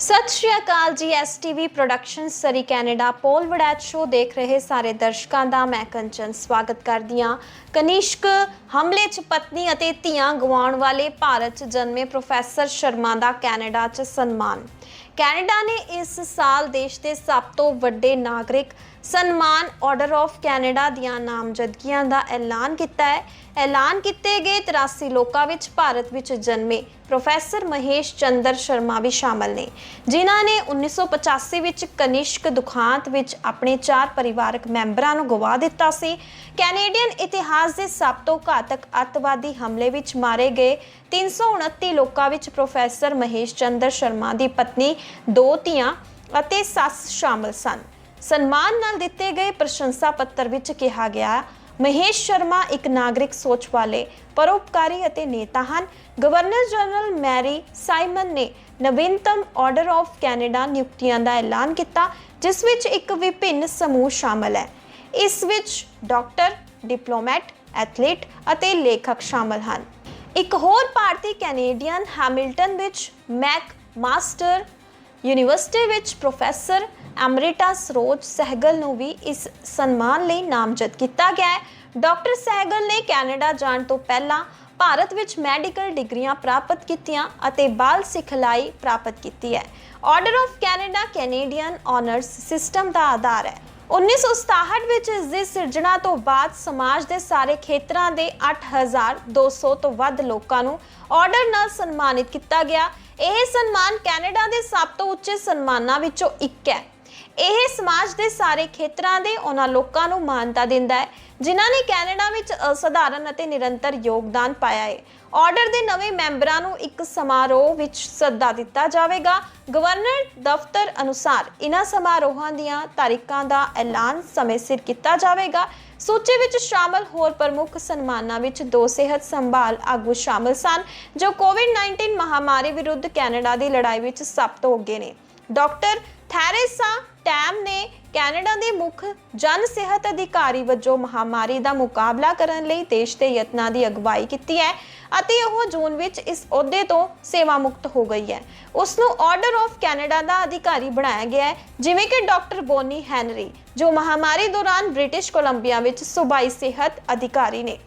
ਸਤਿ ਸ਼੍ਰੀ ਅਕਾਲ ਜੀ STV production Surrey Canada, Pol Waraich show ਦੇਖ ਰਹੇ ਸਾਰੇ ਦਰਸ਼ਕਾਂ ਦਾ ਮੈਂ ਕੰਚਨ ਸਵਾਗਤ ਕਰਦੀ ਹਾਂ। ਕਨਿਸ਼ਕ ਹਮਲੇ 'ਚ ਪਤਨੀ ਅਤੇ ਧੀਆਂ ਗਵਾਉਣ ਵਾਲੇ ਭਾਰਤ 'ਚ ਜਨਮੇ ਪ੍ਰੋਫੈਸਰ ਸ਼ਰਮਾ ਦਾ ਕੈਨੇਡਾ 'ਚ ਸਨਮਾਨ। ਕੈਨੇਡਾ ਨੇ ਇਸ ਸਾਲ ਦੇਸ਼ ਦੇ ਸਭ ਤੋਂ ਵੱਡੇ ਨਾਗਰਿਕ ਸਨਮਾਨ ਆਰਡਰ ਆਫ ਕੈਨੇਡਾ ਦੀਆਂ ਨਾਮਜ਼ਦਗੀਆਂ ਦਾ ਐਲਾਨ ਕੀਤਾ ਹੈ। ਐਲਾਨ ਕੀਤੇ ਗਏ 83 ਲੋਕਾਂ ਵਿੱਚ ਭਾਰਤ ਵਿੱਚ ਜਨਮੇ ਪ੍ਰੋਫੈਸਰ ਮਹੇਸ਼ ਚੰਦਰ ਸ਼ਰਮਾ ਵੀ ਸ਼ਾਮਲ ਨੇ। ਜਿਨ੍ਹਾਂ ਨੇ 1985 ਵਿੱਚ ਕਨਿਸ਼ਕ ਦੁਖਾਂਤ ਵਿੱਚ ਆਪਣੇ ਚਾਰ ਪਰਿਵਾਰਕ ਮੈਂਬਰਾਂ ਨੂੰ ਗਵਾ ਦਿੱਤਾ ਸੀ। ਕੈਨੇਡੀਅਨ ਇਤਿਹਾਸ ਦੇ ਸਭ ਤੋਂ ਘਾਤਕ ਅੱਤਵਾਦੀ ਹਮਲੇ ਵਿੱਚ ਮਾਰੇ ਗਏ 329 ਲੋਕਾਂ ਵਿੱਚ ਪ੍ਰੋਫੈਸਰ ਮਹੇਸ਼ ਚੰਦਰ ਸ਼ਰਮਾ ਦੀ ਪਤਨੀ, ਦੋ ਧੀਆਂ ਅਤੇ ਸੱਸ ਸ਼ਾਮਲ ਸਨ। ਸਨਮਾਨ ਨਾਲ ਦਿੱਤੇ ਗਏ ਪ੍ਰਸ਼ੰਸਾ ਪੱਤਰ ਵਿੱਚ ਕਿਹਾ ਗਿਆ, ਮਹੇਸ਼ ਸ਼ਰਮਾ ਇੱਕ ਨਾਗਰਿਕ ਸੋਚ ਵਾਲੇ, ਪਰਉਪਕਾਰੀ ਅਤੇ ਨੇਤਾ ਹਨ। ਗਵਰਨਰ ਜਨਰਲ ਮੈਰੀ ਸਾਈਮਨ ਨੇ ਨਵੀਨਤਮ ਆਰਡਰ ਆਫ ਕੈਨੇਡਾ ਨਿਯੁਕਤੀਆਂ ਦਾ ਐਲਾਨ ਕੀਤਾ, ਜਿਸ ਵਿੱਚ ਇੱਕ ਵਿਭਿੰਨ ਸਮੂਹ ਸ਼ਾਮਲ ਹੈ। ਇਸ ਵਿੱਚ ਡਾਕਟਰ, ਡਿਪਲੋਮੈਟ, ਐਥਲੀਟ ਅਤੇ ਲੇਖਕ ਸ਼ਾਮਲ ਹਨ। ਇੱਕ ਹੋਰ ਭਾਰਤੀ ਕੈਨੇਡੀਅਨ, ਹੈਮਿਲਟਨ ਵਿੱਚ ਮੈਕ ਮਾਸਟਰ, ਯੂਨੀਵਰਸਿਟੀ ਵਿੱਚ ਪ੍ਰੋਫੈਸਰ ਐਮਰੀਟਸ ਸਰੋਜ ਸਹਿਗਲ ਨੂੰ ਵੀ ਇਸ ਸਨਮਾਨ ਲਈ ਨਾਮਜ਼ਦ ਕੀਤਾ ਗਿਆ ਹੈ। ਡਾਕਟਰ ਸਹਿਗਲ ਨੇ ਕੈਨੇਡਾ ਜਾਣ ਤੋਂ ਪਹਿਲਾਂ ਭਾਰਤ ਵਿੱਚ ਮੈਡੀਕਲ ਡਿਗਰੀਆਂ ਪ੍ਰਾਪਤ ਕੀਤੀਆਂ ਅਤੇ ਬਾਲ ਸਿਖਲਾਈ ਪ੍ਰਾਪਤ ਕੀਤੀ ਹੈ। Order of Canada Canadian honours system ਦਾ ਆਧਾਰ ਹੈ। 1967 ਵਿੱਚ ਇਸ ਦੀ ਸਿਰਜਣਾ ਤੋਂ ਬਾਅਦ ਸਮਾਜ ਦੇ ਸਾਰੇ ਖੇਤਰਾਂ ਦੇ 8200 ਤੋਂ ਵੱਧ ਲੋਕਾਂ ਨੂੰ ਆਰਡਰ ਨਾਲ ਸਨਮਾਨਿਤ ਕੀਤਾ ਗਿਆ। ਇਹ ਸਨਮਾਨ ਕੈਨੇਡਾ ਦੇ ਸਭ ਤੋਂ ਉੱਚੇ ਸਨਮਾਨਾਂ ਵਿੱਚੋਂ ਇੱਕ ਹੈ। ਇਹ ਸਮਾਜ ਦੇ ਸਾਰੇ ਖੇਤਰਾਂ ਦੇ ਉਹਨਾਂ ਲੋਕਾਂ ਨੂੰ ਮਾਨਤਾ ਦਿੰਦਾ ਹੈ, ਜਿਨ੍ਹਾਂ ਨੇ ਕੈਨੇਡਾ ਵਿੱਚ ਅਸਧਾਰਨ ਅਤੇ ਨਿਰੰਤਰ ਯੋਗਦਾਨ ਪਾਇਆ ਹੈ। ਆਰਡਰ ਦੇ ਨਵੇਂ ਮੈਂਬਰਾਂ ਨੂੰ ਇੱਕ ਸਮਾਰੋਹ ਵਿੱਚ ਸੱਦਾ ਦਿੱਤਾ ਜਾਵੇਗਾ। ਗਵਰਨਰ ਦਫ਼ਤਰ ਅਨੁਸਾਰ ਇਨ੍ਹਾਂ ਸਮਾਰੋਹਾਂ ਦੀਆਂ ਤਾਰੀਖਾਂ ਦਾ ਐਲਾਨ ਸਮੇਂ ਸਿਰ ਕੀਤਾ ਜਾਵੇਗਾ। ਸੂਚੀ ਵਿੱਚ ਸ਼ਾਮਲ ਹੋਰ ਪ੍ਰਮੁੱਖ ਸਨਮਾਨਾਂ ਵਿੱਚ ਦੋ ਸਿਹਤ ਸੰਭਾਲ ਆਗੂ ਸ਼ਾਮਲ ਸਨ, ਜੋ ਕੋਵਿਡ-19 ਮਹਾਮਾਰੀ ਵਿਰੁੱਧ ਕੈਨੇਡਾ ਦੀ ਲੜਾਈ ਵਿੱਚ ਸਭ ਤੋਂ ਅੱਗੇ ਨੇ। ਡਾਕਟਰ ਥੈਰੇਸਾ ਟੈਮ ਨੇ ਕੈਨੇਡਾ ਦੇ ਮੁੱਖ ਜਨ ਸਿਹਤ ਅਧਿਕਾਰੀ ਵਜੋਂ ਮਹਾਮਾਰੀ ਦਾ ਮੁਕਾਬਲਾ ਕਰਨ ਲਈ ਦੇਸ਼ ਦੇ ਯਤਨਾਂ ਦੀ ਅਗਵਾਈ ਕੀਤੀ ਹੈ ਅਤੇ ਉਹ ਜੂਨ ਵਿੱਚ ਇਸ ਅਹੁਦੇ ਤੋਂ ਸੇਵਾ ਮੁਕਤ ਹੋ ਗਈ ਹੈ। ਉਸ ਨੂੰ ਆਰਡਰ ਆਫ ਕੈਨੇਡਾ ਦਾ ਅਧਿਕਾਰੀ ਬਣਾਇਆ ਗਿਆ ਹੈ, ਜਿਵੇਂ ਕਿ ਡਾਕਟਰ ਬੋਨੀ ਹੈਨਰੀ, ਜੋ ਮਹਾਮਾਰੀ ਦੌਰਾਨ ਬ੍ਰਿਟਿਸ਼ ਕੋਲੰਬੀਆ ਵਿੱਚ ਸੂਬਾਈ ਸਿਹਤ ਅਧਿਕਾਰੀ ਨੇ।